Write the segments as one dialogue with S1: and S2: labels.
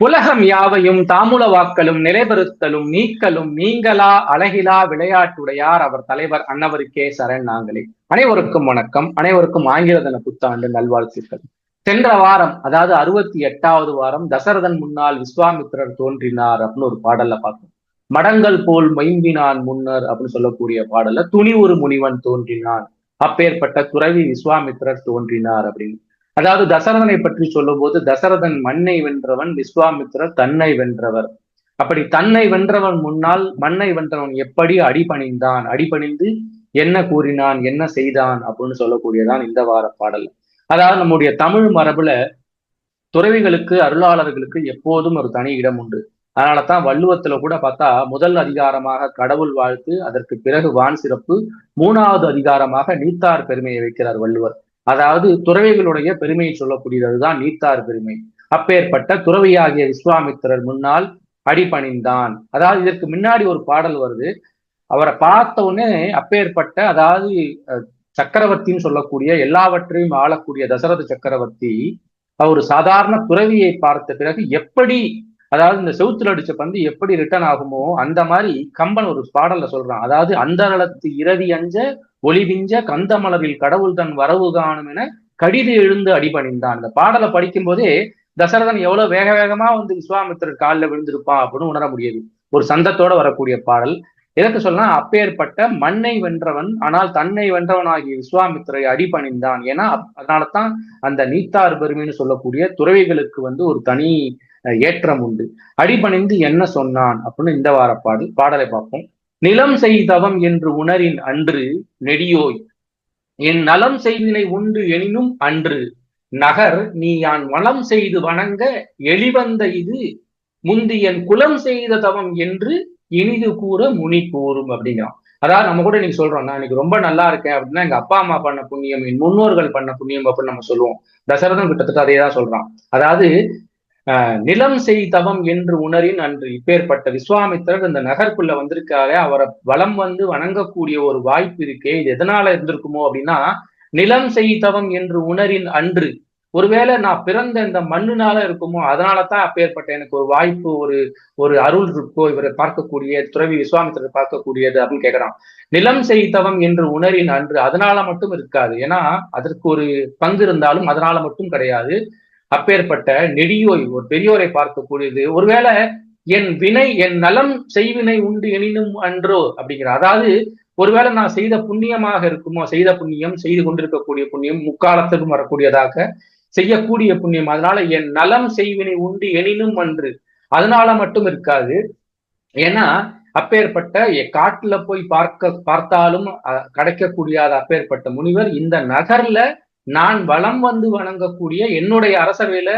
S1: உலகம் யாவையும் தாமுல வாக்கலும் நிலைபெறுத்தலும் நீக்கலும் நீங்களா அழகிலா விளையாட்டுடையார் அவர் தலைவர் அன்னவருக்கே சரண் நாங்களே. அனைவருக்கும் வணக்கம். அனைவருக்கும் ஆங்கில தின புத்தாண்டு நல்வாழ்த்துக்கள். சென்ற வாரம் அதாவது அறுபத்தி எட்டாவது வாரம் தசரதன் முன்னால் விஸ்வாமித்திரர் தோன்றினார் அப்படின்னு ஒரு பாடல்ல பார்த்தோம் மடங்கள் போல் மைந்தினான் முன்னர் அப்படின்னு சொல்லக்கூடிய பாடல்ல துணி ஒரு முனிவன் தோன்றினான். அப்பேற்பட்ட துறவி விஸ்வாமித்திரர் தோன்றினார் அப்படின்னு. அதாவது தசரதனை பற்றி சொல்லும்போது தசரதன் மண்ணை வென்றவன் விஸ்வாமித்திரர் தன்னை வென்றவர். அப்படி தன்னை வென்றவன் முன்னால் மண்ணை வென்றவன் எப்படி அடிபணிந்தான்? அடிபணிந்து என்ன கூறினான்? என்ன செய்தான்? அப்படின்னு சொல்லக்கூடியதான் இந்த வார பாடல். அதாவது நம்முடைய தமிழ் மரபுல துறவிகளுக்கு அருளாளர்களுக்கு எப்போதும் ஒரு தனி இடம் உண்டு. அதனாலதான் வள்ளுவத்துல கூட பார்த்தா முதல் அதிகாரமாக கடவுள் வாழ்த்து அதற்கு பிறகு வான் சிறப்பு மூணாவது அதிகாரமாக நீத்தார் பெருமையை வைக்கிறார் வள்ளுவர். அதாவது துறவிகளுடைய பெருமையை சொல்லக்கூடியதுதான் நீத்தார் பெருமை. அப்பேற்பட்ட துறவியாகிய விஸ்வாமித்திரர் முன்னால் அடிபணிந்தான். அதாவது இதற்கு முன்னாடி ஒரு பாடல் வருது. அவரை பார்த்த உடனே அப்பேற்பட்ட அதாவது சக்கரவர்த்தின்னு சொல்லக்கூடிய எல்லாவற்றையும் ஆளக்கூடிய தசரத சக்கரவர்த்தி அவர் சாதாரண துறவியை பார்த்த பிறகு எப்படி அதாவது இந்த செவுத்துல அடிச்ச பந்து எப்படி ரிட்டர்ன் ஆகுமோ அந்த மாதிரி கம்பன் ஒரு பாடல்ல சொல்றான். அதாவது அந்த நலத்து இரவி அஞ்ச ஒளிவிஞ்ச கந்தமலரில் கடவுள் தன் வரவு காணும் என கடிது எழுந்து அடிபணிந்தான். அந்த பாடலை படிக்கும் போதே தசரதன் எவ்வளவு வேக வேகமா வந்து விஸ்வாமித்திரர் காலில் விழுந்திருப்பான் அப்படின்னு உணர முடியுது. ஒரு சந்தத்தோட வரக்கூடிய பாடல். எதற்கு சொல்லலாம் அப்பேற்பட்ட மண்ணை வென்றவன் ஆனால் தன்னை வென்றவனாகிய விஸ்வாமித்திரை அடிபணிந்தான். ஏன்னா அதனாலதான் அந்த நீத்தார் பெருமைன்னு சொல்லக்கூடிய துறவிகளுக்கு வந்து ஒரு தனி ஏற்றம் உண்டு. அடிபணிந்து என்ன சொன்னான்? அப்படின்னு இந்த வார பாடு பாடலை பார்ப்போம். நிலம் செய்தவம் என்று உணரின் அன்று நெடியோய். என் நலம் செய்தினை உண்டு எனினும் அன்று. நகர் நீ யான் வளம் செய்து வணங்க எளிவந்த இது. முந்தி என் குலம் செய்த தவம் என்று இனிது கூற முனி கூறும் அப்படிங்கிறான். அதாவது நம்ம கூட இன்னைக்கு சொல்றோம் நான் இன்னைக்கு ரொம்ப நல்லா இருக்கேன் அப்படின்னா எங்க அப்பா அம்மா பண்ண புண்ணியம் என் முன்னோர்கள் பண்ண புண்ணியம் அப்படின்னு நம்ம சொல்லுவோம். தசரதம் கிட்டத்தட்ட அதே தான் சொல்றான். அதாவது நிலம் செய் தவம் என்று உணரின் அன்று இப்பேற்பட்ட விஸ்வாமித்திரர் இந்த நகர்க்குள்ள வந்திருக்காரு அவரை வளம் வந்து வணங்கக்கூடிய ஒரு வாய்ப்பு இருக்கே இது எதனால இருந்திருக்குமோ அப்படின்னா நிலம் செய் தவம் என்று உணரின் அன்று. ஒருவேளை நான் பிறந்த இந்த மண்ணுனால இருக்குமோ அதனால தான் அப்பேற்பட்ட எனக்கு ஒரு வாய்ப்பு ஒரு ஒரு அருள் இருக்கோ இவரை பார்க்கக்கூடிய துறவி விஸ்வாமித்திரரை பார்க்கக்கூடியது அப்படின்னு கேட்கிறான். நிலம் செய்தவம் என்று உணரின் அன்று அதனால மட்டும் இருக்காது. ஏன்னா அதற்கு ஒரு பங்கு இருந்தாலும் அதனால மட்டும் கிடையாது. அப்பேற்பட்ட நெடியோய் ஒரு பெரியோரை பார்க்கக்கூடியது. ஒருவேளை என் வினை என் நலம் செய்வினை உண்டு எனினும் அன்றோ அப்படிங்கிற அதாவது ஒருவேளை நான் செய்த புண்ணியமாக இருக்குமோ செய்த புண்ணியம் செய்து கொண்டிருக்கக்கூடிய புண்ணியம் முக்காலத்துக்கும் வரக்கூடியதாக செய்யக்கூடிய புண்ணியம். அதனால என் நலம் செய்வினை உண்டு எனினும் அன்று. அதனால மட்டும் இருக்காது. ஏன்னா அப்பேற்பட்ட காட்டுல போய் பார்க்க பார்த்தாலும் கிடைக்கக்கூடியாத அப்பேற்பட்ட முனிவர் இந்த நகர்ல நான் வளம் வந்து வணங்கக்கூடிய என்னுடைய அரசவையில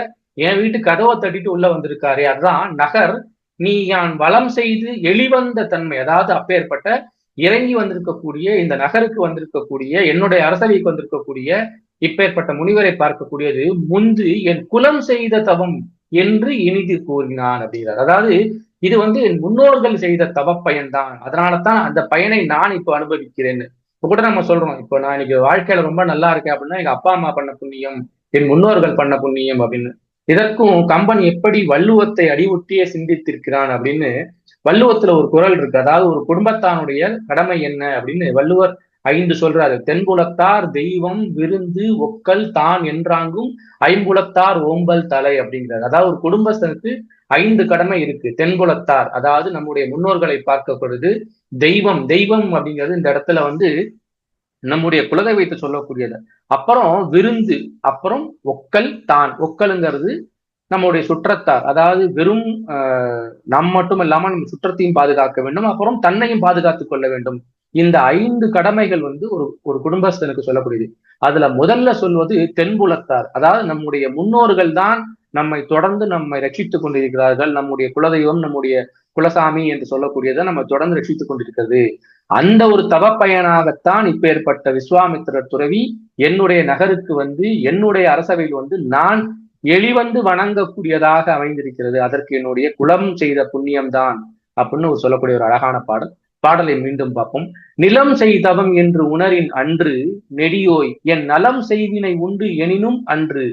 S1: என் வீட்டு கதவை தட்டிட்டு உள்ள வந்திருக்காரு அதுதான் நகர். நீ யான் வளம் செய்து எளிவந்த தன்மை அதாவது அப்பேற்பட்ட இறங்கி வந்திருக்கக்கூடிய இந்த நகருக்கு வந்திருக்கக்கூடிய என்னுடைய அரசவைக்கு வந்திருக்கக்கூடிய இப்பேற்பட்ட முனிவரை பார்க்கக்கூடியது முந்து என் குலம் செய்த தவம் என்று இனிது கூறினான் அப்படிங்கிறார். அதாவது இது வந்து என் முன்னோர்கள் செய்த தவ பயன்தான் அதனால தான் அந்த பயனை நான் இப்போ அனுபவிக்கிறேன்னு. இப்போ கூட நம்ம சொல்றோம் இப்போ நான் இன்னைக்கு வாழ்க்கையில ரொம்ப நல்லா இருக்கேன் அப்படின்னா எங்க அப்பா அம்மா பண்ண புண்ணியம் என் முன்னோர்கள் பண்ண புண்ணியம் அப்படின்னு. இதற்கும் கம்பன் எப்படி வள்ளுவத்தை அடிவுட்டியே சிந்தித்திருக்கிறான் அப்படின்னு வள்ளுவத்துல ஒரு குரல் இருக்கு. அதாவது ஒரு குடும்பத்தானுடைய கடமை என்ன அப்படின்னு வள்ளுவர் ஐந்து சொல்றாரு தென்புலத்தார் தெய்வம் விருந்து ஒக்கல் தான் என்றாங்கும் ஐம்புலத்தார் ஓம்பல் தலை அப்படிங்கிறார். அதாவது ஒரு குடும்பஸ்தனுக்கு ஐந்து கடமை இருக்கு தென்புலத்தார். அதாவது நம்முடைய முன்னோர்களை பார்க்கப்படுது தெய்வம் தெய்வம் அப்படிங்கிறது இந்த இடத்துல வந்து நம்முடைய குலதெய்வத்தை சொல்லக்கூடியது. அப்புறம் விருந்து அப்புறம் ஒக்கல் தான். ஒக்கலுங்கிறது நம்முடைய சுற்றத்தார். அதாவது வெறும் நம் மட்டும் இல்லாமல் நம்ம சுற்றத்தையும் பாதுகாக்க வேண்டும். அப்புறம் தன்னையும் பாதுகாத்துக் கொள்ள வேண்டும். இந்த ஐந்து கடமைகள் வந்து ஒரு ஒரு குடும்பஸ்தனுக்கு சொல்லக்கூடியது அதுல முதல்ல சொல்வது தென்புலத்தார். அதாவது நம்முடைய முன்னோர்கள் தான் நம்மை தொடர்ந்து நம்மை ரட்சித்துக் கொண்டிருக்கிறார்கள். நம்முடைய குலதெய்வம் நம்முடைய குலசாமி என்று சொல்லக்கூடியதை நம்ம தொடர்ந்து ரட்சித்துக் கொண்டிருக்கிறது. அந்த ஒரு தவப்பயனாகத்தான் இப்ப ஏற்பட்ட விஸ்வாமித்திரர் துறவி என்னுடைய நகருக்கு வந்து என்னுடைய அரசவையில் வந்து நான் எளிவந்து வணங்கக்கூடியதாக அமைந்திருக்கிறது. அதற்கு என்னுடைய குலம் செய்த புண்ணியம்தான் அப்படின்னு ஒரு சொல்லக்கூடிய ஒரு அழகான பாடல். பாடலை மீண்டும் பார்ப்போம். நிலம் செய்தவம் என்று உணரின் அன்று நெடியோய் என் நலம் செய்வினை உண்டு எனினும் அன்று.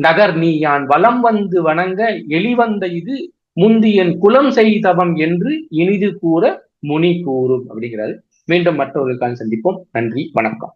S1: நகர் நீ யான் வலம் வந்து வணங்க எளிவந்த இது முந்தியன் குலம் செய்தவம் என்று இனிது கூற முனி கூறும் அப்படிங்கிறாரு. மீண்டும் மற்றவர்களுக்கான சந்திப்போம். நன்றி வணக்கம்.